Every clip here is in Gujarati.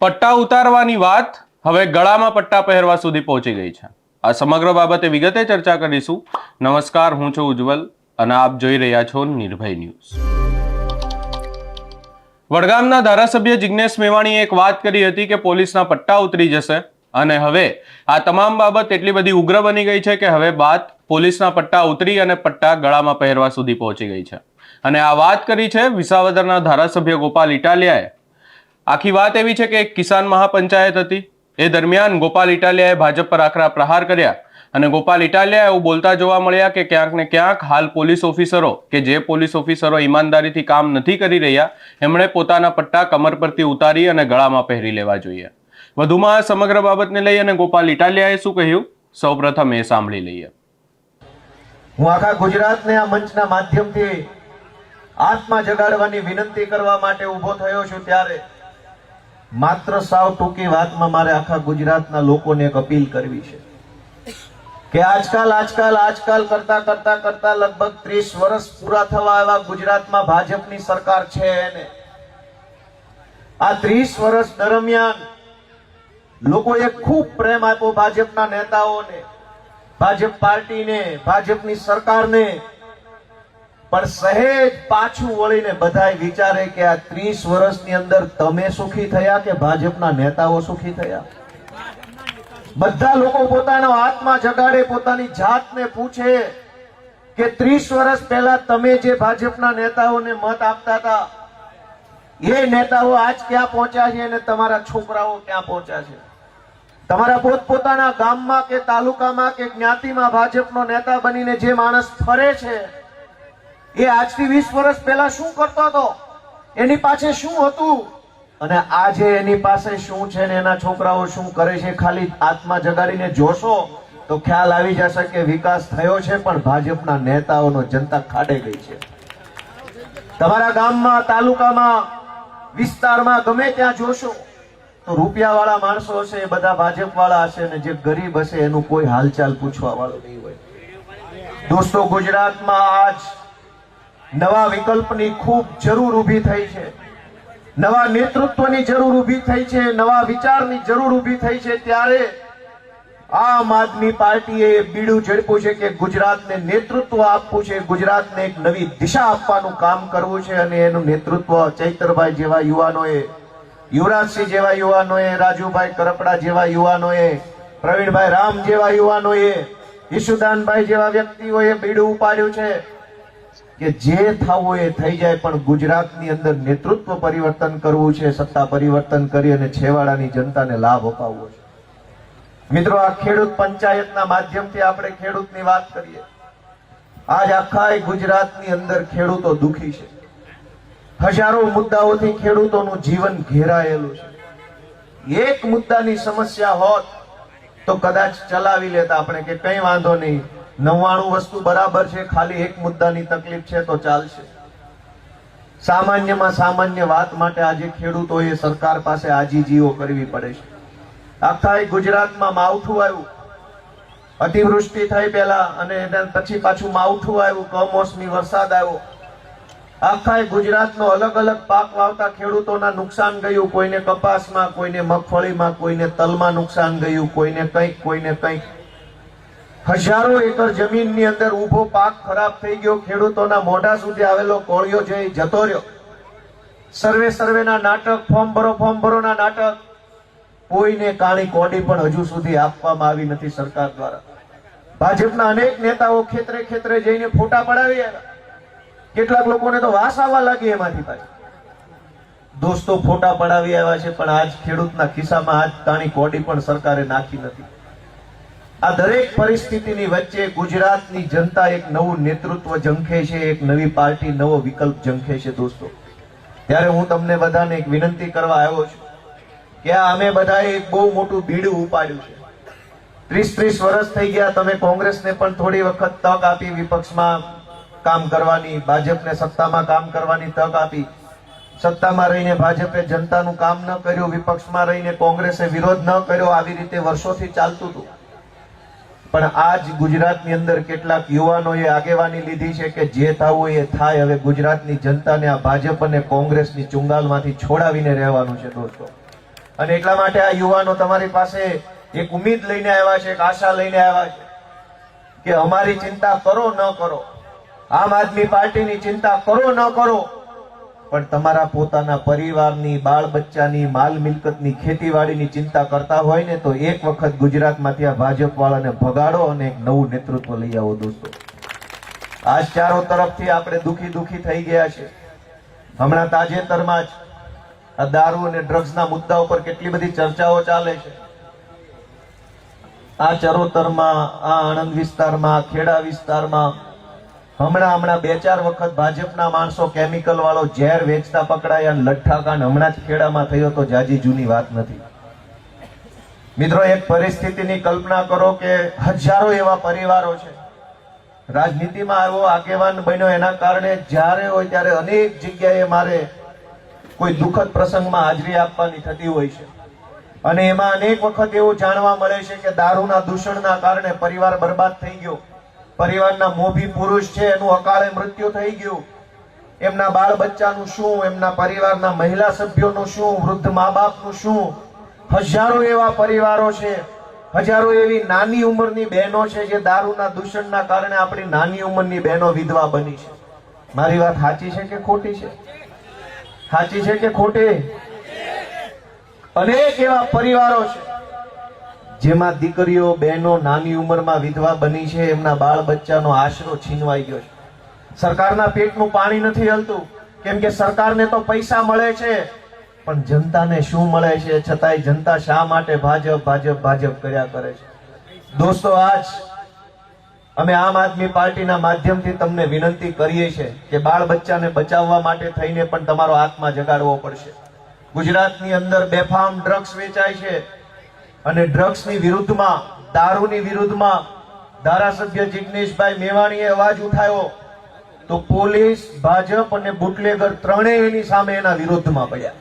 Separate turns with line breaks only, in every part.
પટ્ટા ઉતારવાની વાત હવે ગળામાં પટ્ટા પહેરવા સુધી પહોંચી ગઈ છે. આ સમગ્ર બાબતે વિગતે ચર્ચા કરીશું. નમસ્કાર, હું છું ઉજ્જવલ અને આપ જોઈ રહ્યા છો નિર્ભય ન્યૂઝ. વડગામના ધારાસભ્ય જિજ્ઞેશ મેવાણીએ એક વાત કરી હતી કે પોલીસના પટ્ટા ઉતરી જશે અને હવે આ તમામ બાબત એટલી બધી ઉગ્ર બની ગઈ છે કે હવે બાદ પોલીસના પટ્ટા ઉતરી અને પટ્ટા ગળામાં પહેરવા સુધી પહોંચી ગઈ છે. અને આ વાત કરી છે વિસાવદરના ધારાસભ્ય ગોપાલ ઇટાલિયાએ. આખી વાત એવી છે કે કિસાન મહાપંચાયત હતી. એ દરમિયાન ગોપાલ ઇટાલિયાએ ભાજપ પર આકરા પ્રહાર કર્યા અને ગોપાલ ઇટાલિયા એવું બોલતા જોવા મળ્યા કે ક્યાંક ને ક્યાંક હાલ પોલીસ ઓફિસરો કે જે પોલીસ ઓફિસરો ઈમાનદારીથી કામ નથી કરી રહ્યા, એમણે પોતાના પટ્ટા કમર પરથી ઉતારી અને ગળામાં પહેરી લેવા જોઈએ. વધુમાં આ સમગ્ર બાબતને લઈ અને ગોપાલ ઇટાલિયાએ શું કહ્યું? સૌપ્રથમ એ સાંભળી લઈએ.
હું આખા ગુજરાતને આ મંચના માધ્યમથી આત્મા જગાડવાની વિનંતી કરવા માટે ઊભો થયો છું ત્યારે માત્ર સાવ ટૂંકી વાતમાં મારે આખા ગુજરાતના લોકોને એક અપીલ કરવી છે કે આજકાલ આજકાલ આજકાલ કરતા કરતા કરતા લગભગ ત્રીસ વર્ષ પૂરા થવા એવા ગુજરાતમાં ભાજપની સરકાર છે એને. આ ત્રીસ વર્ષ દરમિયાન લોકોએ ખૂબ પ્રેમ આપ્યો ભાજપના નેતાઓને, ભાજપ પાર્ટીને, ભાજપની સરકારને. પણ સહેજ પાછું વળીને બધા વિચારે કે આ ત્રીસ વર્ષની અંદર તમે સુખી થયા કે ભાજપના નેતાઓ સુખી થયા? બધા લોકો પોતાનો આત્મા જગાડે, પોતાની જાતને પૂછે કે ત્રીસ વર્ષ પહેલા તમે જે ભાજપના નેતાઓને મત આપતા હતા, એ નેતાઓ આજ ક્યાં પહોંચ્યા છે અને તમારા છોકરાઓ ક્યાં પહોંચ્યા છે? તમારા પોતપોતાના ગામમાં કે તાલુકામાં કે જ્ઞાતિમાં ભાજપનો નેતા બનીને જે માણસ ફરે છે એ આજથી વીસ વર્ષ પહેલા શું કરતો હતો? એની પાસે શું હતું? અને આજે એની પાસે શું છે ને એના છોકરાઓ શું કરે છે, ખાલી આત્મા જગાડીને જોશો તો ખ્યાલ આવી જશે કે વિકાસ થયો છે, પણ ભાજપના નેતાઓનો જનતા ખાડે ગઈ છે. તમારા ગામમાં, તાલુકામાં, વિસ્તારમાં ગમે ત્યાં જોશો, તો રૂપિયા વાળા માણસો હશે એ બધા ભાજપ વાળા હશે ને જે ગરીબ હશે, એનું કોઈ હાલચાલ પૂછવા વાળું નહીં હોય. દોસ્તો, ગુજરાતમાં આજ નવા વિકલ્પની ખૂબ જરૂર ઊભી થઈ છે. નવા નેતૃત્વની જરૂર ઊભી થઈ છે, નવા વિચારની જરૂર ઊભી થઈ છે, ત્યારે આમ આદમી પાર્ટીએ બીડું ઝડપ્યું છે કે ગુજરાતને નેતૃત્વ આપવું છે, ગુજરાતને એક નવી દિશા આપવાનું કામ કરવું છે અને એનું નેતૃત્વ ચૈતરભાઈ જેવા યુવાનોએ, યુવરાજસિંહ જેવા યુવાનોએ, રાજુભાઈ કરપડા જેવા યુવાનોએ, પ્રવીણભાઈ રામ જેવા યુવાનોએ, ઈશુદાનભાઈ જેવા વ્યક્તિઓએ બીડું ઉપાડ્યું છે. કે જે થવું એ થઈ જાય, પણ ગુજરાતની અંદર નેતૃત્વ પરિવર્તન કરવું છે, સત્તા પરિવર્તન કરી અને છેવાડાની જનતાને લાભ અપાવવો છે. મિત્રો, આ ખેડૂત પંચાયતના માધ્યમથી આપણે ખેડૂતની વાત કરીએ. આજ આખા ગુજરાતની અંદર ખેડૂતો દુખી છે. હજારો મુદ્દાઓથી ખેડૂતોનું જીવન ઘેરાયેલું છે. એક મુદ્દાની સમસ્યા હોત તો કદાચ ચલાવી લેતા આપણે કે કઈ વાંધો નહીં. નવ્વાણું વસ્તુ બરાબર છે, ખાલી એક મુદ્દાની તકલીફ છે તો ચાલશે. સામાન્યમાં સામાન્ય વાત માટે આજે ખેડૂતોએ સરકાર પાસે આજીજીઓ કરવી પડે છે. આખા ગુજરાતમાં માવઠું આવ્યું. અતિવૃષ્ટિ થઈ પહેલા અને એના પછી પાછું માવઠું આવ્યું, કમોસમી વરસાદ આવ્યો. આખા ગુજરાતનો અલગ અલગ પાક વાવતા ખેડૂતોના નુકસાન ગયું, કોઈને કપાસમાં, કોઈને મગફળીમાં, કોઈને તલમાં નુકસાન ગયું, કોઈને કંઈક કોઈને કંઈક. હજારો એકર જમીનની અંદર ઊભો પાક ખરાબ થઈ ગયો. ખેડૂતોના મોઢા સુધી આવેલો કોળિયો જઈ જતો રહ્યો. સર્વે સર્વેના નાટક, ફોર્મ ભરો, ફોર્મ ભરોના નાટક. કોઈને કાળી કોડી પણ હજુ સુધી આપવામાં આવી નથી સરકાર દ્વારા. ભાજપના અનેક નેતાઓ ખેતરે ખેતરે જઈને ફોટા પડાવી કેટલાક લોકોને તો વાસ આવવા લાગી એમાંથી પાછી. દોસ્તો, ફોટા પડાવી આવ્યા છે, પણ આજ ખેડૂતના ખિસ્સામાં આજ કાણી કોડી પણ સરકારે નાખી નથી. આ દરેક પરિસ્થિતિની વચ્ચે ગુજરાતની જનતા એક નવું નેતૃત્વ ઝંખે છે, એક નવી પાર્ટી, નવો વિકલ્પ ઝંખે છે દોસ્તો. ત્યારે હું તમને બધાને એક વિનંતી કરવા આવ્યો છું કે અમે બધાએ એક બહુ મોટું બીડું ઉપાડ્યું છે. ત્રીસ ત્રીસ વર્ષ થઈ ગયા તમે કોંગ્રેસને પણ થોડી વખત તક આપી વિપક્ષમાં કામ કરવાની, ભાજપને સત્તામાં કામ કરવાની તક આપી. સત્તામાં રહીને ભાજપે જનતાનું કામ ન કર્યું, વિપક્ષમાં રહીને કોંગ્રેસે વિરોધ ન કર્યો, આવી રીતે વર્ષોથી ચાલતું હતું. પણ આજ ગુજરાતની અંદર કેટલાક યુવાનોએ આગેવાની લીધી છે કે જે થવું એ થાય. હવે ગુજરાતની જનતાને આ ભાજપ અને કોંગ્રેસની ચુંગાલમાંથી છોડાવીને રહેવાનું છે દોસ્તો. અને એટલા માટે આ યુવાનો તમારી પાસે એક ઉમેદ લઈને આવ્યા છે, એક આશા લઈને આવ્યા છે કે અમારી ચિંતા કરો ન કરો. આમ આદમી પાર્ટીની ચિંતા કરો ન કરો. પણ તમારા પોતાના પરિવારની બાળ બચ્ચાની માલ મિલકતની ખેતીવાડીની ચિંતા કરતા હોય ને તો એક વખત ગુજરાતમાંથી આ ભાજપ વાળાને ભગાડો અને એક નવું નેતૃત્વ લઈ આવો દોસ્તો. આજ ચારો તરફથી આપણે દુખી દુખી થઈ ગયા છે. હમણાં તાજેતરમાં જ આ દારૂ અને ડ્રગ્સના મુદ્દા ઉપર કેટલી બધી ચર્ચાઓ ચાલે છે. આ ચરોતરમાં, આ આણંદ વિસ્તારમાં, ખેડા વિસ્તારમાં હમણાં હમણાં બે ચાર વખત ભાજપના માણસો કેમિકલ વાળો ઝેર વેચતા પકડાયા લઠ્ઠાકાંડ હમણાં જ ખેડામાં થયો તો જાજી જૂની વાત નથી. મિત્રો, એક પરિસ્થિતિની કલ્પના કરો કે હજારો એવા પરિવારો છે. રાજનીતિમાં આવો આગેવાન બન્યો એના કારણે જ્યારે હોય ત્યારે અનેક જગ્યાએ મારે કોઈ દુઃખદ પ્રસંગમાં હાજરી આપવાની થતી હોય છે. અને એમાં અનેક વખત એવું જાણવા મળે છે કે દારૂના દૂષણના કારણે પરિવાર બરબાદ થઈ ગયો. પરિવારના મોભી પુરુષ છે, એનું અકાળે મૃત્યુ થઈ ગયું. એમના બાળ બચ્ચાનું શું, એમના પરિવારના મહિલા સભ્યોનું શું, વૃદ્ધ મા બાપનું શું? હજારો એવા પરિવારો છે, હજારો એવી નાની ઉંમરની બહેનો છે જે દારૂના દૂષણના કારણે આપણી નાની ઉંમરની બહેનો વિધવા બની છે. મારી વાત સાચી છે કે ખોટી છે? સાચી છે કે ખોટી? અનેક એવા પરિવારો છે. જેમાં દીકરીઓ, બહેનો, નાની ઉંમરમાં વિધવા બની છે, એમના બાળ બચ્ચાનો આશરો છીનવાઈ ગયો છે. સરકારના પેટનું પાણી નથી હલતું. કેમ કે સરકારને તો પૈસા મળે છે, પણ જનતાને શું મળે છે, છતાંય જનતા શા માટે ભાજપ ભાજપ ભાજપ કર્યા કરે છે? દોસ્તો, આજ અમે આમ આદમી પાર્ટીના માધ્યમથી તમને વિનંતી કરીએ છીએ કે બાળ બચ્ચાને બચાવવા માટે થઈને પણ તમારો આત્મા જગાડવો પડશે. ગુજરાતની અંદર બેફામ ડ્રગ્સ વેચાય છે. અને ડ્રગ્સની વિરુદ્ધમાં, દારૂની વિરુદ્ધમાં, ધારાસભ્ય જિગ્નેશભાઈ મેવાણીએ અવાજ ઉઠાવ્યો તો પોલીસ, ભાજપ અને બુટલેગર ત્રણેય એની સામે એના વિરોધમાં પડ્યા.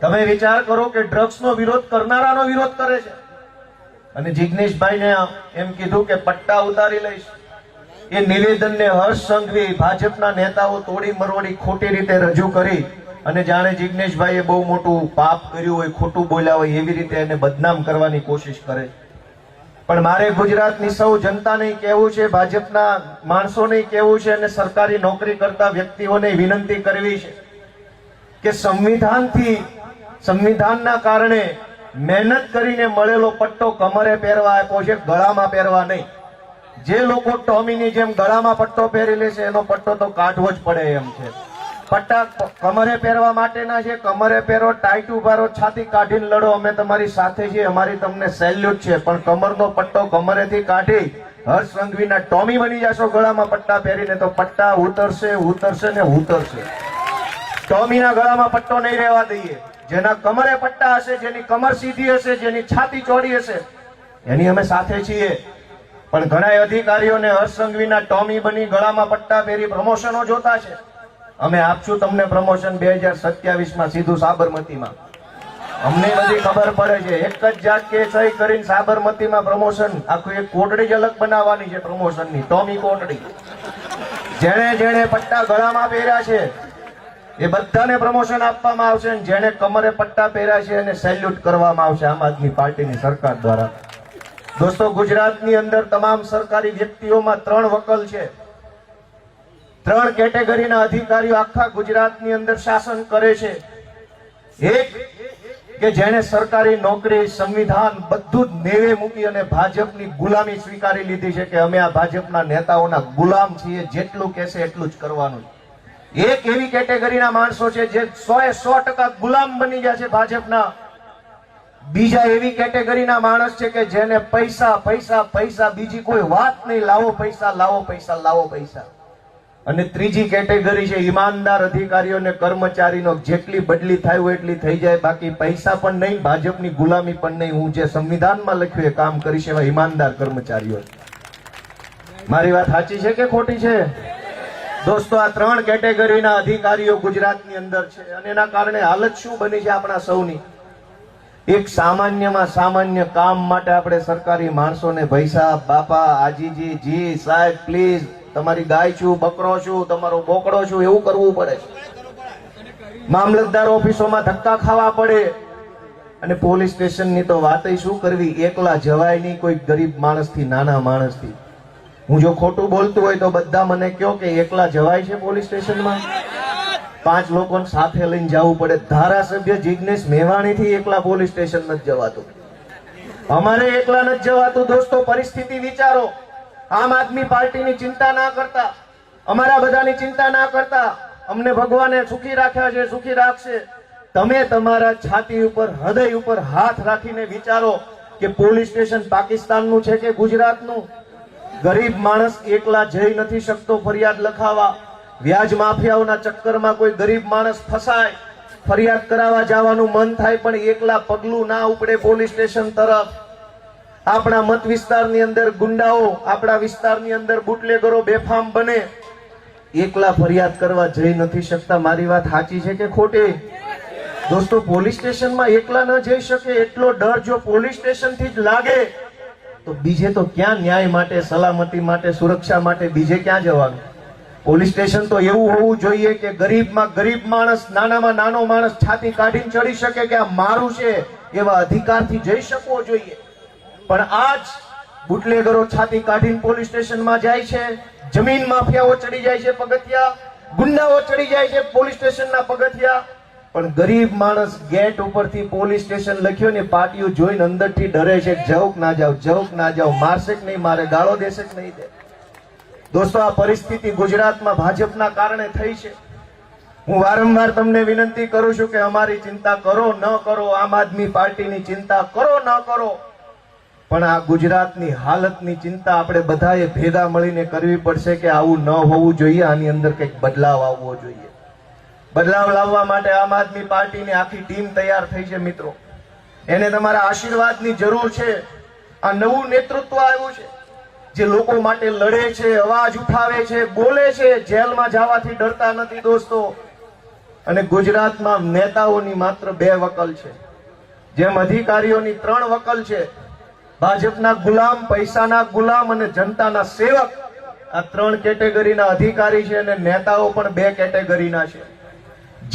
તમે વિચાર કરો કે ડ્રગ્સનો વિરોધ કરનારાનો વિરોધ કરે છે. અને જિગ્નેશભાઈને એમ કીધું કે પટ્ટા ઉતારી લઈશ. એ નિવેદનને હર્ષ સંઘવી ભાજપના નેતાઓ તોડી મરોડી ખોટી રીતે રજૂ કરી અને જાણે જિગ્નેશભાઈએ બહુ મોટું પાપ કર્યું હોય, ખોટું બોલ્યા હોય, એવી રીતે એને બદનામ કરવાની કોશિશ કરે. પણ મારે ગુજરાતની સૌ જનતાને કહેવું છે, ભાજપના માણસોને કહેવું છે અને સરકારી નોકરી કરતા વ્યક્તિઓને વિનંતી કરવી છે કે સંવિધાનથી, સંવિધાનના કારણે મહેનત કરીને મળેલો પટ્ટો કમરે પહેરવા આપ્યો છે, ગળામાં પહેરવા નહીં. જે લોકો ટોમીની જેમ ગળામાં પટ્ટો પહેરી લેશે એનો પટ્ટો તો કાઢવો જ પડે એમ છે. પટ્ટા કમરે પહેરવા માટેના છે. કમરે પહેરો ટાઈટ ઉભારો છાતી કાઢીને લડો. અમે તમારી સાથે છીએ, અમારી તમને સેલ્યુટ છે. પણ કમરનો પટ્ટો કમરેથી કાઢી, હર્ષ સંઘવીના ટોમી બની જશો ગળામાં પટ્ટા પહેરીને. તો પટ્ટા ઉતરશે ઉતરશે ને ઉતરશે. ટોમીના ગળામાં પટ્ટો નહીં રહેવા દઈએ. જેના કમરે પટ્ટા હશે, જેની કમર સીધી હશે, જેની છાતી ચોડી હશે, એની અમે સાથે છીએ. પણ ઘણા અધિકારીઓને હર્ષ સંઘવીના ટોમી બની ગળામાં પટ્ટા પહેરી પ્રમોશનો જોતા છે. અમે આપશું તમને પ્રમોશન બે હજાર સત્યાવીસમાં સીધું સાબરમતીમાં. અમને બધી ખબર પડે છે. એક જ જાત કે સહી કરીને સાબરમતીમાં પ્રમોશન, આખું એક કોટડી જ અલગ બનાવવાની છે પ્રમોશનની, ટોમી કોટડી. જેણે જેણે પટ્ટા ગળામાં પહેર્યા છે, એ બધાને પ્રમોશન આપવામાં આવશે અને જેણે કમરે પટ્ટા પહેર્યા છે એને સેલ્યુટ કરવામાં આવશે આમ આદમી પાર્ટીની સરકાર દ્વારા. દોસ્તો, ગુજરાતની અંદર તમામ સરકારી વ્યક્તિઓમાં ત્રણ વકલ છે. ત્રણ કેટેગરીના અધિકારીઓ આખા ગુજરાતની અંદર શાસન કરે છે. એક, કે જેણે સરકારી નોકરી, સંવિધાન બધું જ નેવે મૂકી અને ભાજપની ગુલામી સ્વીકારી લીધી છે કે અમે આ ભાજપના નેતાઓના ગુલામ છીએ, જેટલું કહેશે એટલું જ કરવાનું. એક એવી કેટેગરીના માણસો છે જે સો એ સો ટકા ગુલામ બની ગયા છે ભાજપના. બીજા એવી કેટેગરીના માણસ છે કે જેને પૈસા પૈસા પૈસા બીજી કોઈ વાત નહીં, લાવો પૈસા લાવો પૈસા લાવો પૈસા. અને ત્રીજી કેટેગરી છે, ઈમાનદાર અધિકારીઓ અને કર્મચારીનો જેટલી બદલી થાય હોય એટલી થઈ જાય, બાકી પૈસા પણ નહીં, ભાજપની ગુલામી પણ નહીં. હું જે સંવિધાનમાં લખ્યું એ કામ કરીશ એવા ઈમાનદાર કર્મચારીઓ. મારી વાત સાચી છે કે ખોટી છે? દોસ્તો, આ ત્રણ કેટેગરીના અધિકારીઓ ગુજરાતની અંદર છે અને એના કારણે હાલત શું બની છે આપણા સૌની? એક સામાન્યમાં સામાન્ય કામ માટે આપણે સરકારી માણસોને પૈસા, બાપા, આજીજી, જી, સાહેબ, પ્લીઝ. તમારી ગાય છું, બકરો છું, તમારો બોકડો છું, એવું કરવું પડે છે. મામલતદાર ઓફિસોમાં ધક્કા ખાવા પડે. અને પોલીસ સ્ટેશનની તો વાત શું કરવી? એકલા જવાય નહીં, કોઈ ગરીબ માણસથી, નાના માણસથી. હું જો ખોટું બોલતું હોય તો બધા મને કહો કે એકલા જવાય છે પોલીસ સ્ટેશનમાં? પાંચ લોકોને સાથે લઈને જવું પડે. ધારાસભ્ય જિજ્ઞેશ મેવાણીથી એકલા પોલીસ સ્ટેશન નથી જવાતું. અમારે એકલા નથી જવાતું. દોસ્તો, પરિસ્થિતિ વિચારો. આમ આદમી પાર્ટીની ચિંતા ના કરતા, અમારા બધાની ચિંતા ના કરતા, અમને ભગવાને સુખી રાખ્યા છે, સુખી રાખશે. તમે તમારા છાતી ઉપર, હૃદય ઉપર હાથ રાખીને વિચારો કે પોલીસ સ્ટેશન પાકિસ્તાનનું છે કે ગુજરાતનું? ગરીબ માણસ એકલા જઈ નથી શકતો ફરિયાદ લખાવા. વ્યાજ માફિયાઓના ચક્કરમાં કોઈ ગરીબ માણસ ફસાય. ફરિયાદ કરાવવા જવાનું મન થાય, પણ એકલા પગલું ના ઉપડે પોલીસ સ્ટેશન તરફ. આપણા મત વિસ્તારની અંદર ગુંડાઓ, આપણા વિસ્તારની અંદર બુટલેગરો બેફામ બને. એકલા ફરિયાદ કરવા જઈ નથી શકતા. મારી વાત સાચી છે કે ખોટી? દોસ્તો, પોલીસ સ્ટેશનમાં એકલા ન જઈ શકે. એટલો ડર જો પોલીસ સ્ટેશનથી જ લાગે. તો બીજે તો ક્યાં ન્યાય માટે, સલામતી માટે, સુરક્ષા માટે બીજે ક્યાં જવાનું? પોલીસ સ્ટેશન તો એવું હોવું જોઈએ કે ગરીબમાં ગરીબ માણસ, નાનામાં નાનો માણસ છાતી કાઢીને ચડી શકે કે આ મારું છે એવા અધિકારથી જઈ શકવો જોઈએ. પણ આજ બુટલેગરો છાતી કાઢીને પોલીસ સ્ટેશનમાં જાય છે. જમીન માફિયાઓ ચડી જાય છે પગથિયા. ગુંડાઓ ચડી જાય છે પોલીસ સ્ટેશનના પગથિયા. પણ ગરીબ માણસ ગેટ ઉપરથી પોલીસ સ્ટેશન લખ્યો ને પાટીઓ જોઈને અંદરથી ડરે છે જવું ના જાવ, જવું ના જાવ, મારશે કે નહીં, મારે ગાળો દેશે કે નહીં દે દોસ્તો, આ પરિસ્થિતિ ગુજરાતમાં ભાજપના કારણે થઈ છે. હું વારંવાર તમને વિનંતી કરું છું કે અમારી ચિંતા કરો, ન કરો, આમ આદમી પાર્ટીની ચિંતા કરો, ન કરો. પણ આ ગુજરાતની હાલતની ચિંતા આપણે બધાએ ભેગા મળીને કરવી પડશે કે આવું ન હોવું જોઈએ, આની અંદર કંઈક બદલાવ આવવો જોઈએ. બદલાવ લાવવા માટે આમ આદમી પાર્ટીની આખી ટીમ તૈયાર થઈ છે મિત્રો. એને તમારા આશીર્વાદની જરૂર છે. આ નવું નેતૃત્વ આવ્યું છે. જે લોકો માટે લડે છે, અવાજ ઉઠાવે છે, બોલે છે, જેલમાં જવાથી ડરતા નથી દોસ્તો. અને ગુજરાતમાં નેતાઓની માત્ર બે વકલ છે. જેમ અધિકારીઓની ત્રણ વકલ છે ભાજપના ગુલામ, પૈસાના ગુલામ અને જનતાના સેવક આ ત્રણ કેટેગરીના અધિકારી છે અને નેતાઓ પણ બે કેટેગરીના છે.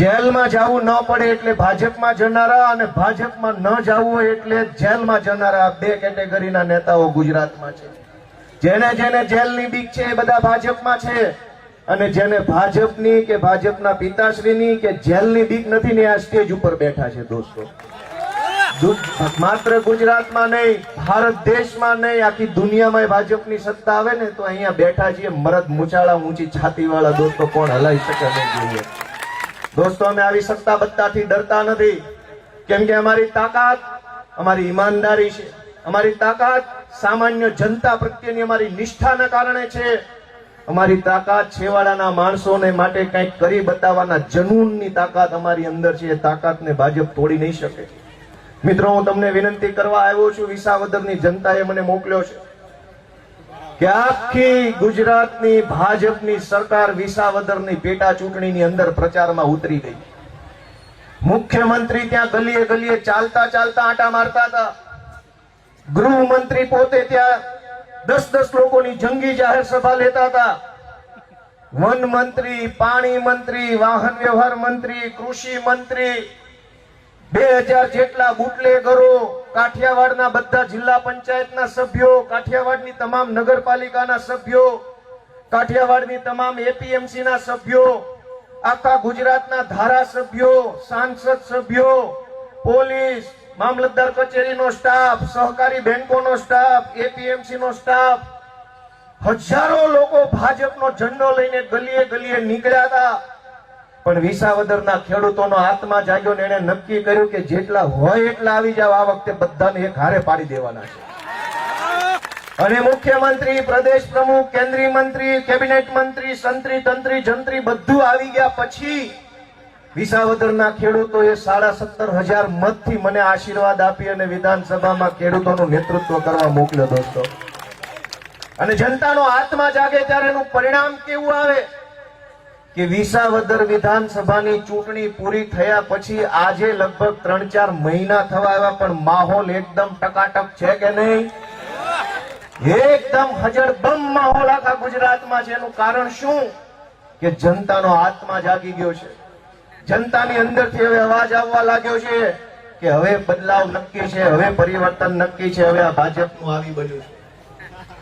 જેલમાં જવું ન પડે એટલે ભાજપમાં જનારા અને ભાજપમાં ન જવું હોય એટલે જેલમાં જનારા બે કેટેગરીના નેતાઓ ગુજરાતમાં છે. જેને જેને જેલની બીક છે એ બધા ભાજપમાં છે. અને જેને ભાજપની કે ભાજપના પિતાશ્રીની કે જેલની બીક નથી ને આ સ્ટેજ ઉપર બેઠા છે દોસ્તો. માત્ર ગુજરાતમાં નહીં, ભારત દેશમાં નહીં, આખી દુનિયામાં ભાજપની સત્તા આવે ને, તો અહીંયા બેઠા છીએ, મરદ મુચાળા ઊંચી છાતી વાળા દોસ્તો કોણ હલાવી શકે નહીં જોઈએ. દોસ્તો, અમે આવી સત્તા બત્તાથી ડરતા નથી. કેમ કે અમારી તાકાત અમારી ઈમાનદારી છે. અમારી તાકાત સામાન્ય જનતા પ્રત્યેની અમારી નિષ્ઠાના કારણે છે. અમારી તાકાત છેવાડાના માણસોને માટે કંઈક કરી બતાવવાના જનૂનની તાકાત અમારી અંદર છે. એ તાકાતને ભાજપ તોડી નહીં શકે. મિત્રો, હું તમને વિનંતી કરવા આવ્યો છું, વિસાવદરની જનતાએ મને મોકલ્યો છે કે આખી ગુજરાતની ભાજપની સરકાર વિસાવદરની પેટા ચૂંટણીની અંદર પ્રચારમાં ઉતરી ગઈ. મુખ્યમંત્રી ત્યાં ગલીએ ગલીએ ચાલતા ચાલતા આટા મારતા હતા. ગૃહમંત્રી પોતે ત્યાં દસ દસ લોકોની જંગી જાહેર સભા લેતા હતા. વન મંત્રી, પાણી મંત્રી, વાહન વ્યવહાર મંત્રી, કૃષિ મંત્રી બે હજાર જેટલા બુટલેગરો કાઠિયાવાડના બધા જિલ્લા પંચાયતના સભ્યો, કાઠિયાવાડની તમામ નગરપાલિકાના સભ્યો, કાઠિયાવાડની તમામ એપીએમસીના સભ્યો, આખા ગુજરાતના ધારાસભ્યો, સાંસદ સભ્યો, પોલીસ, મામલતદાર કચેરીનો સ્ટાફ, સહકારી બેંકોનો સ્ટાફ એપીએમસી નો સ્ટાફ, હજારો લોકો ભાજપનો ઝંડો લઈને ગલીએ ગલીએ નીકળ્યા હતા. પણ વિસાવદરના ખેડૂતોનો આત્મા જાગ્યો ને એને નક્કી કર્યું કે જેટલા હોય એટલા આવી જાવ. આ વખતે બધાને એક હારે પાડી દેવાના છે. અને મુખ્યમંત્રી, પ્રદેશ પ્રમુખ, કેન્દ્રીય મંત્રી, કેબિનેટ મંત્રી, સંત્રી, તંત્રી, જંત્રી બધું આવી ગયા પછી વિસાવદરના ખેડૂતોએ સાડા સત્તર હજાર મતથી મને આશીર્વાદ આપી અને વિધાનસભામાં ખેડૂતોનું નેતૃત્વ કરવા મોકલ્યો દોસ્તો. અને જનતાનો આત્મા જાગે ત્યારે એનું પરિણામ કેવું આવે? કે વિસાવદર વિધાનસભાની ચૂંટણી પૂરી થયા પછી આજે લગભગ ત્રણ ચાર મહિના થવા આવ્યા, પણ માહોલ એકદમ ટકાટક છે કે નહીં? એકદમ હજરબમ માહોલ આખા ગુજરાતમાં છે. એનું કારણ શું? કે જનતાનો આત્મા જાગી ગયો છે. જનતાની અંદરથી હવે અવાજ આવવા લાગ્યો છે કે હવે બદલાવ નક્કી છે, હવે પરિવર્તન નક્કી છે, હવે આ ભાજપનું આવી બન્યું છે.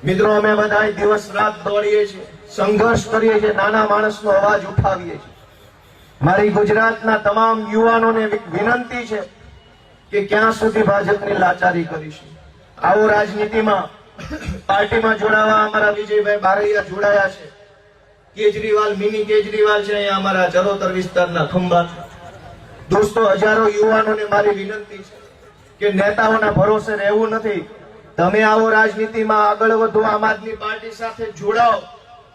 મિત્રો, અમે બધા દિવસ રાત દોડીએ છીએ. સંઘર્ષ કરીએ છીએ, નાના માણસનો અવાજ ઉઠાવીએ છીએ. મારી ગુજરાતના તમામ યુવાનોને વિનંતી છે કે ક્યાં સુધી ભાજપની લાચારી કરીશું. આવો રાજનીતિમાં, પાર્ટીમાં જોડાવા અમારા વિજયભાઈ બારૈયા જોડાયા છે. કેજરીવાલ, મિની કેજરીવાલ છે અહીંયા અમારા ચરોતર વિસ્તારના ખંભા દોસ્તો, હજારો યુવાનોને મારી વિનંતી છે કે નેતાઓના ભરોસે રહેવું નથી. તમે આવો રાજનીતિમાં આગળ વધો, આમ આદમી પાર્ટી સાથે જોડાઓ.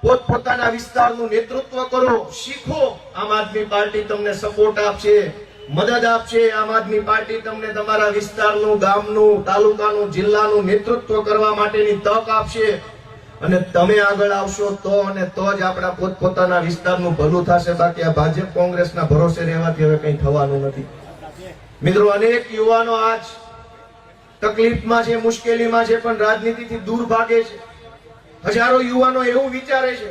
પોતપોતાના વિસ્તારનું નેતૃત્વ કરો, શીખો. આમ આદમી પાર્ટી તમને સપોર્ટ આપશે, મદદ આપશે. આમ આદમી પાર્ટી તમને તમારા વિસ્તારનું, ગામનું, તાલુકાનું, જિલ્લાનું નેતૃત્વ કરવા માટેની તક આપશે. અને તમે આગળ આવશો તો અને તો જ આપણા પોતપોતાના વિસ્તારનું ભલું થશે. બાકી આ ભાજપ કોંગ્રેસના ભરોસે રહેવાથી હવે કંઈ થવાનું નથી. મિત્રો, અનેક યુવાનો આજ તકલીફમાં છે, મુશ્કેલીમાં છે, પણ રાજનીતિથી દૂર ભાગે છે. હજારો યુવાનો એવું વિચારે છે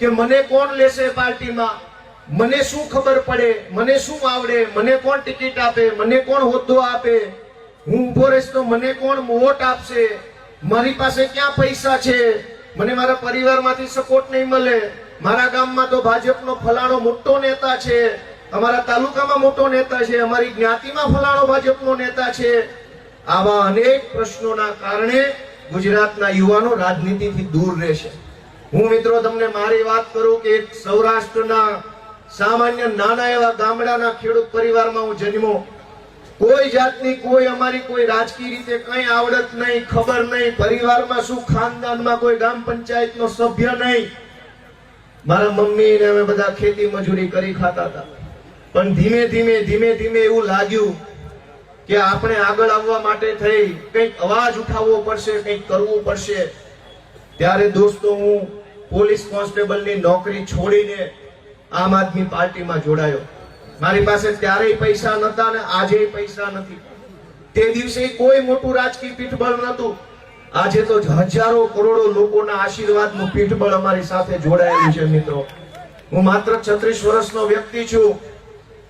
કે મને કોણ લેશે પાર્ટીમાં? મને શું ખબર પડે? મને શું આવડે? મને કોણ ટિકિટ આપે? મને કોણ હોદ્દો આપે? હું ઊભો રહીશ તો મને કોણ વોટ આપશે? મારી પાસે ક્યાં પૈસા છે? મને મારા પરિવારમાંથી સપોર્ટ નહીં મળે. મારા ગામમાં તો ભાજપનો ફલાણો મોટો નેતા છે. અમારા તાલુકામાં મોટો નેતા છે. અમારી જ્ઞાતિમાં ફલાણો ભાજપનો નેતા છે. આવા અનેક પ્રશ્નોના કારણે ગુજરાતના યુવાનો રાજનીતિથી દૂર રહેશે. હું મિત્રો તમને મારી વાત કરું કે સૌરાષ્ટ્રના સામાન્ય નાના એવા ગામડાના ખેડૂત પરિવારમાં હું જન્મો. કોઈ જાતની કોઈ અમારી કોઈ રાજકીય રીતે કઈ આવડત નહીં, ખબર નહીં, પરિવારમાં શું ખાનદાનમાં કોઈ ગ્રામ પંચાયતનો સભ્ય નહીં. મારા મમ્મી ને અમે બધા ખેતી મજૂરી કરી ખાતા હતા. પણ ધીમે ધીમે ધીમે ધીમે એવું લાગ્યું કે આપણે આગળ આવવા માટે થઈ કંઈક અવાજ ઉઠાવવો પડશે, કંઈક કરવું પડશે. ત્યારે દોસ્તો, હું પોલીસ કોન્સ્ટેબલની નોકરી છોડીને આમ આદમી પાર્ટીમાં જોડાયો. મારી પાસે ત્યારે પૈસા નતા ને આજે પૈસા નથી. તે દિવસે કોઈ મોટું રાજકીય પીઠબળ નતું આજે તો હજારો કરોડો લોકોના આશીર્વાદનું પીઠબળ અમારી સાથે જોડાયેલું છે, મિત્રો. હું માત્ર છત્રીસ વર્ષનો વ્યક્તિ છું.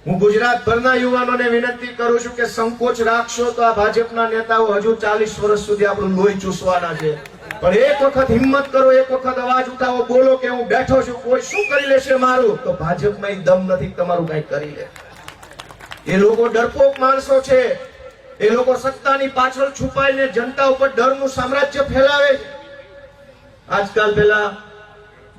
હું ગુજરાતભરના યુવાનોને વિનંતી કરું છું કે સંકોચ રાખશો તો આ ભાજપના નેતાઓ હજુ ચાલીસ વર્ષ સુધી આપણું લોહી ચૂસવાના છે. પણ એક વખત હિંમત કરો, એક વખત અવાજ ઉઠાવો, બોલો કે હું બેઠો છું, કોઈ શું કરી લેશે મારું? તો ભાજપમાં દમ નથી તમારું કઈ કરી લે. એ લોકો ડરપોક માણસો છે. એ લોકો સત્તાની પાછળ છુપાઈને જનતા ઉપર ડરનું સામ્રાજ્ય ફેલાવે આજકાલ પેલા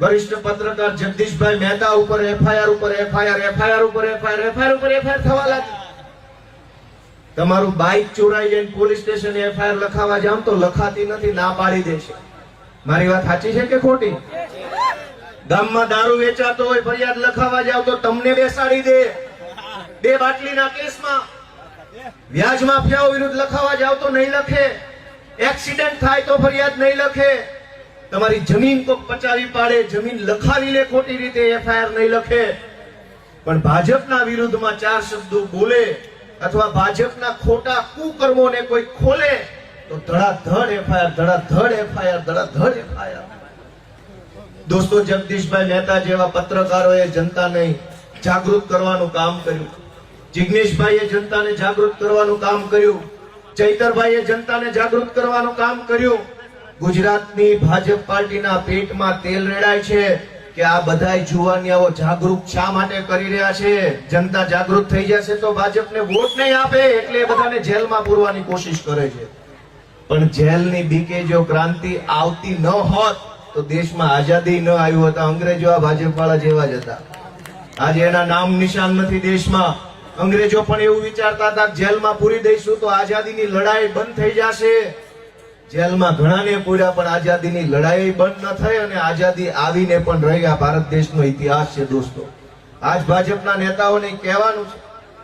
વરિષ્ઠ પત્રકાર જગદીશભાઈ મહેતા ઉપર એફઆઈઆર ઉપર એફઆઈઆર એફઆઈઆર ઉપર એફઆઈઆર એફઆઈઆર ઉપર એફઆઈઆર થવા લાગી તમારું બાઇક ચોરાઈ જઈને પોલીસ સ્ટેશન એફઆઈઆર લખાવા જામ તો લખાતી નથી, ના પાડી દેશે. મારી વાત સાચી છે કે ખોટી? ગામમાં દારૂ વેચાતો હોય, ફરિયાદ લખાવા જાવ તો તમને બેસાડી દે. બે બાટલીના કેસમાં. વ્યાજ માફિયાઓ વિરુદ્ધ લખાવા જાવ તો નહીં લખે. એક્સિડન્ટ થાય તો ફરિયાદ નહીં લખે. તમારી જમીન કોક પચાવી પાડે, જમીન લખાવી લે, ખોટી રીતે એફઆઈઆર નહીં લખે. પણ ભાજપના વિરુદ્ધમાં ચાર શબ્દો બોલે અથવા ભાજપના ખોટા કુકર્મોને કોઈ ખોલે, તો ધડાધડ એફઆઈઆર ધડાધડ એફઆઈઆર ધડાધડ એફઆઈઆર. દોસ્તો, જગદીશભાઈ મહેતા જેવા પત્રકારોએ જનતાને જાગૃત કરવાનું કામ કર્યું. જિગ્નેશભાઈએ જનતાને જાગૃત કરવાનું કામ કર્યું. ચૈતરભાઈએ જનતાને જાગૃત કરવાનું કામ કર્યું. ગુજરાતની ભાજપ પાર્ટીના પેટમાં તેલ રેડાય છે કે આ બધા જુવાનિયાઓ જાગૃત શા માટે કરી રહ્યા છે? જનતા જાગૃત થઈ જશે તો ભાજપને વોટ નહીં આપે એટલે બધાને જેલમાં પૂરવાની કોશિશ કરે છે. પણ જેલની બીકે જો ક્રાંતિ આવતી ન હોત તો દેશમાં આઝાદી ન આવ્યું હતા. અંગ્રેજો આ ભાજપ વાળા જેવા જ હતા. આજે એના નામ નિશાન નથી દેશમાં. અંગ્રેજો પણ એવું વિચારતા હતા જેલમાં પૂરી દઈશું તો આઝાદીની લડાઈ બંધ થઈ જશે. જેલમાં ઘણાને પૂર્યા, પણ આઝાદીની લડાઈ બંધ ન થઈ અને આઝાદી આવીને પણ રહી આ ભારત દેશનો ઇતિહાસ છે દોસ્તો. આજ ભાજપના નેતાઓને કહેવાનું છે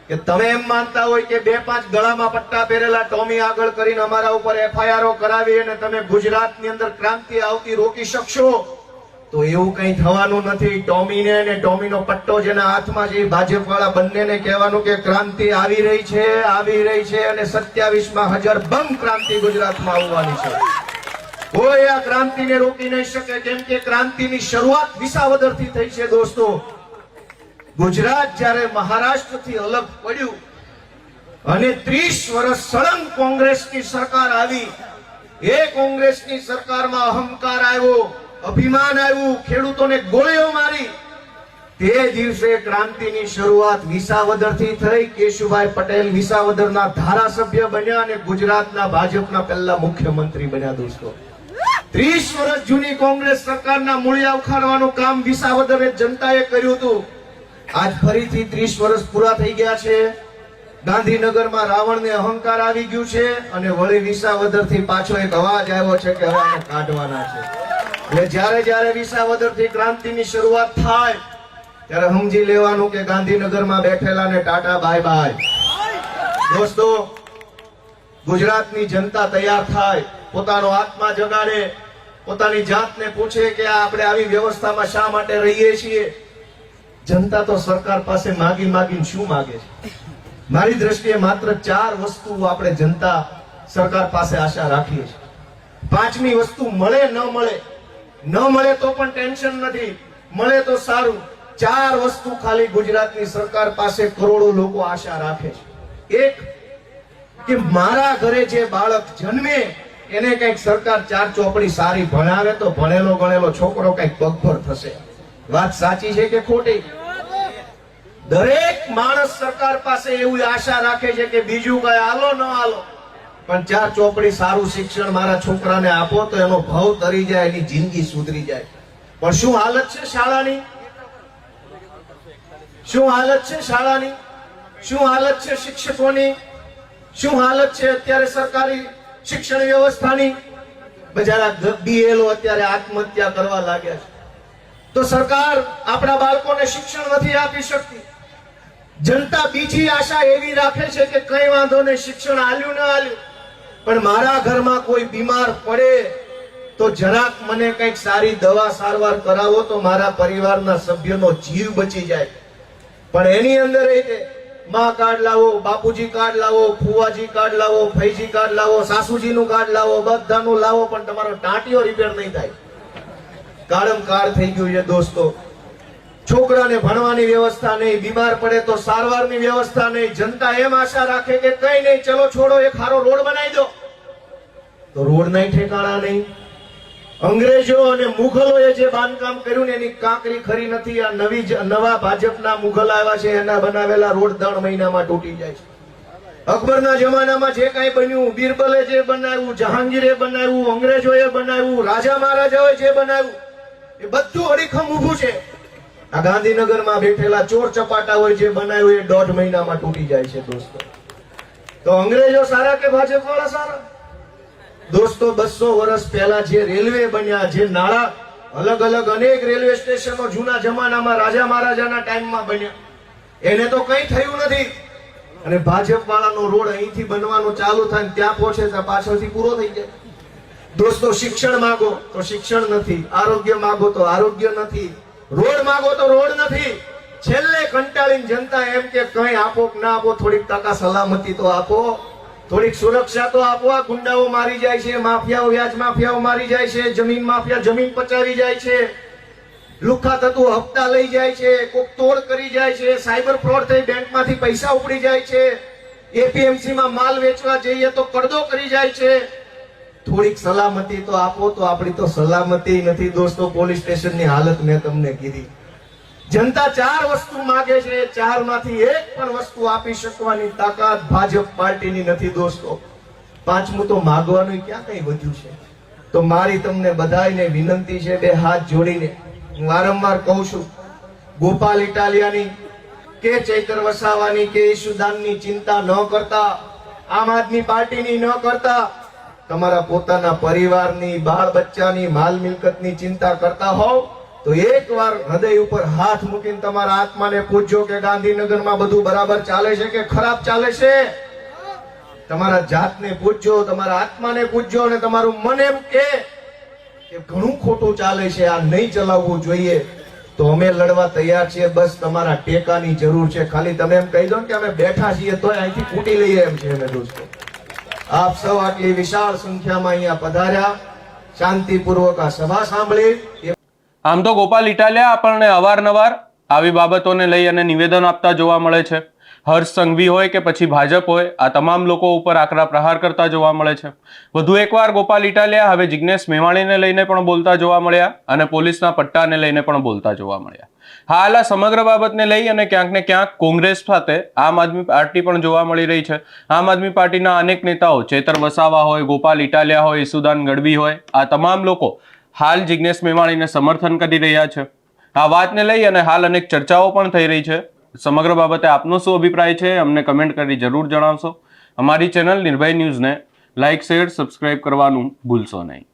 કે તમે એમ માનતા હોય કે બે પાંચ ગળામાં પટ્ટા પહેરેલા ટોમી આગળ કરીને અમારા ઉપર એફઆઈઆરઓ કરાવી અને તમે ગુજરાતની અંદર ક્રાંતિ આવતી રોકી શકશો? તો એવું કઈ થવાનું નથી. ટોમીને અને ટોમીનો પટ્ટો જેના હાથમાં છે. ભાજપ વાળા બંનેને કહેવાનું કે ક્રાંતિ આવી રહી છે, આવી રહી છે અને સત્યાવીસમાં હજાર બંધ ક્રાંતિ ગુજરાતમાં આવવાની છે. કોઈ આ ક્રાંતિને રોકી નહીં શકે. કેમ કે ક્રાંતિની શરૂઆત વિસાવદરથી થઈ છે દોસ્તો. ગુજરાત જ્યારે મહારાષ્ટ્રથી અલગ પડ્યું અને ત્રીસ વર્ષ સળંગ કોંગ્રેસની સરકાર આવી, એ કોંગ્રેસની સરકારમાં અહંકાર આવ્યો. અભિમાન આવ્યું, ખેડૂતોને ગોળીઓ મારી. તે દિવસે ક્રાંતિની શરૂઆત વિસાવદરથી થઈ. કેશુભાઈ પટેલ વિસાવદરના ધારાસભ્ય બન્યા અને ગુજરાતના ભાજપના પહેલા મુખ્યમંત્રી બન્યા દોસ્તો. ત્રીસ વર્ષ જૂની કોંગ્રેસ સરકારના મૂળિયા ઉખાડવાનું કામ વિસાવદરે જનતાએ કર્યું હતું. આજ ફરીથી ત્રીસ વર્ષ પૂરા થઈ ગયા છે. ગાંધીનગરમાં રાવણને અહંકાર આવી ગયું છે અને વળી વિસાવદરથી પાછો એક અવાજ આવ્યો છે કે હવે કાઢવાના છે. એટલે જ્યારે જ્યારે વિસાવદરથી ક્રાંતિની શરૂઆત થાય, ત્યારે સમજી લેવાનું કે ગાંધીનગરમાં બેઠેલાને ટાટા, બાય બાય. દોસ્તો, ગુજરાતની જનતા તૈયાર થાય, પોતાનો આત્મા જગાડે, પોતાની જાતને પૂછે કે આપણે આવી વ્યવસ્થામાં શા માટે રહીએ છીએ. જનતા તો સરકાર પાસે માગી માગીને શું માગે છે? મારી દ્રષ્ટિએ માત્ર ચાર વસ્તુ આપણે જનતા સરકાર પાસે આશા રાખીએ છીએ. પાંચમી વસ્તુ, મળે ન મળે ન મળે તો પણ ટેન્શન નથી. મળે તો સારું. ચાર વસ્તુ ખાલી ગુજરાતની સરકાર પાસે કરોડો લોકો આશા રાખે છે. એક, કે મારા ઘરે જે બાળક જન્મે, એને કંઈક સરકાર ચાર ચોપડી સારી ભણાવે તો ભણેલો ગણેલો છોકરો કંઈક પગભર થશે. વાત સાચી છે કે ખોટી? દરેક માણસ સરકાર પાસે એવી આશા રાખે છે કે બીજું કઈ આલો ન આલો પણ ચાર ચોપડી સારું શિક્ષણ મારા છોકરાને આપો તો એનો ભાવ તરી જાય, એની જિંદગી સુધરી જાય. પણ શું હાલત છે શાળાની? શું હાલત છે શાળાની? શું હાલત છે શિક્ષકોની? શું હાલત છે અત્યારે સરકારી શિક્ષણ વ્યવસ્થાની? બજારા બીએલઓ અત્યારે આત્મહત્યા કરવા લાગ્યા છે. તો સરકાર આપણા બાળકોને શિક્ષણ નથી આપી શકતી. જનતા બીજી આશા એવી રાખે છે કે કઈ વાંધો નહીં, શિક્ષણ આલ્યું ના આલ્યું. પણ મારા ઘરમાં કોઈ બીમાર પડે તો જરાક મને કંઈક સારી દવા સારવાર કરાવો તો મારા પરિવારના સભ્યનો જીવ બચી જાય. પણ એની અંદરમાં કાર્ડ લાવો, બાપુજી કાર્ડ લાવો, ફુવાજી કાર્ડ લાવો ફૈજી કાર્ડ લાવો, સાસુજીનું કાર્ડ લાવો, બધાનું લાવો, પણ તમારો ટાંટિયો રિપેર નહીં થાય. કાળમ કાળ થઈ ગયું છે દોસ્તો. છોકરાને ભણવાની વ્યવસ્થા નહીં, બીમાર પડે તો સારવારની વ્યવસ્થા નહીં. જનતા એમ આશા રાખે કે કઈ નહીં, ચલો છોડો, એક સારો રોડ બનાવી દો. તો રોડ નહીં ઠેકાણા નહીં. અંગ્રેજો અને મુઘલોએ જે બાંધકામ કર્યું ને એની કાંકરી ખરી નથી, આ નવી નવા ભાજપના મુઘલ આવ્યા છે, એના બનાવેલા રોડ ત્રણ મહિનામાં તૂટી જાય છે. અકબરના જમાનામાં જે કાંઈ બન્યું, બિરબલે જે બનાવ્યું, જહાંગીરે બનાવ્યું, અંગ્રેજોએ બનાવ્યું, રાજા મહારાજાઓએ જે બનાવ્યું, એ બધું અડીખમ ઊભું છે. આ ગાંધીનગરમાં બેઠેલા ચોર ચપાટા હોય જે બનાવ્યું એ દોઢ મહિનામાં તૂટી જાય છે, દોસ્તો. તો અંગ્રેજો સારા કે ભાજપ વાળા સારા? દોસ્તો, બસો વર્ષ પહેલા જે રેલવે બન્યા, જે નાળા અલગ અલગ અનેક રેલવે સ્ટેશનો જૂના જમાનામાં રાજા મહારાજાના ટાઈમમાં બન્યા. એને તો કઈ થયું નથી. અને ભાજપ વાળાનો રોડ અહીંથી બનવાનો ચાલુ થાય ત્યાં પહોંચે ત્યાં પાછળથી પૂરો થઈ જાય. દોસ્તો, શિક્ષણ માગો તો શિક્ષણ નથી, આરોગ્ય માંગો તો આરોગ્ય નથી. રોડ માંગો તો રોડ નથી. છેલ્લે કંટાળીને જનતા એમ કે કઈ આપો કે ના આપો, થોડીક ટકા સલામતી તો આપો, થોડીક સુરક્ષા તો આપો. આ ગુંડાઓ મારી જાય છે, માફિયાઓ, વ્યાજ માફિયાઓ મારી જાય છે, જમીન માફિયા જમીન પચાવી જાય છે. લુખ્ખા થતું હપ્તા લઈ જાય છે, કોક તોડ કરી જાય છે, સાયબર ફ્રોડ થઈ બેંકમાંથી પૈસા ઉપડી જાય છે. એપીએમસી માં માલ વેચવા જઈએ તો કરદો કરી જાય છે. થોડીક સલામતી તો આપો તો આપણી તો સલામતી નથી દોસ્તો, પોલીસ સ્ટેશનની હાલત મેં તમને કીધી. જનતા ચાર વસ્તુ માગે છે ચારમાંથી એક પણ વસ્તુ આપી શકવાની તાકાત ભાજપ પાર્ટીની નથી દોસ્તો. પાંચમું તો માગવાનું ક્યાં કઈ વધ્યું છે? તો મારી તમને બધાને વિનંતી છે બે હાથ જોડીને. હું વારંવાર કહું છું, ગોપાલ ઇટાલિયાની કે ચૈતર વસાવાની કે ઈશુદાનની ચિંતા ન કરતા, આમ આદમી પાર્ટીની ન કરતા તમારા પોતાના પરિવારની, બાળ બચ્ચાની, માલ મિલકતની ચિંતા કરતા હોવ, તો એકવાર હૃદય ઉપર હાથ મૂકીને તમારા આત્માને પૂછજો કે ગાંધીનગરમાં બધું બરાબર ચાલે છે કે ખરાબ ચાલે છે? તમારા જાતને પૂછજો, તમારા આત્માને પૂછજો અને તમારું મન એમ કે ઘણું ખોટું ચાલે છે, આ નહીં ચલાવવું જોઈએ. તો અમે લડવા તૈયાર છીએ, બસ તમારા ટેકાની જરૂર છે. ખાલી તમે એમ કહી દો કે અમે બેઠા છીએ, તોય અહીંથી ફૂટી લઈએ એમ છે અમે દોસ્તો. આપ સૌ આટલી વિશાળ સંખ્યામાં અહીંયા પધાર્યા. શાંતિપૂર્વક આ સભા સાંભળી.
આમ તો ગોપાલ ઇટાલિયા આપણને અવારનવાર આવી બાબતોને લઈ અને નિવેદન આપતા જોવા મળે છે. હર્ષ સંઘવી હોય કે પછી ભાજપ હોય, આ તમામ લોકો ઉપર આકરા પ્રહાર કરતા જોવા મળે છે. વધુ એકવાર ગોપાલ ઇટાલિયા હવે જિજ્ઞેશ મેવાણીને લઈને પણ બોલતા જોવા મળ્યા અને પોલીસના પટ્ટાને લઈને પણ બોલતા જોવા મળ્યા. હાલ આ સમગ્ર બાબતને લઈ અને ક્યાંક ને ક્યાંક કોંગ્રેસ સાથે આમ આદમી પાર્ટી પણ જોવા મળી રહી છે. આમ આદમી પાર્ટીના અનેક નેતાઓ, ચેતર વસાવા હોય, ગોપાલ ઇટાલિયા હોય, ઈસુદાન ગઢવી હોય, આ તમામ લોકો હાલ જિજ્ઞેશ મેવાણીને સમર્થન કરી રહ્યા છે. આ વાતને લઈ અને હાલ અનેક ચર્ચાઓ પણ થઈ રહી છે. સમગ્ર બાબતે આપનો શું અભિપ્રાય છે, અમને કમેન્ટ કરી જરૂર જણાવશો. અમારી ચેનલ નિર્ભય ન્યૂઝને લાઇક શેર, સબસ્ક્રાઇબ કરવાનું ભૂલશો નહીં.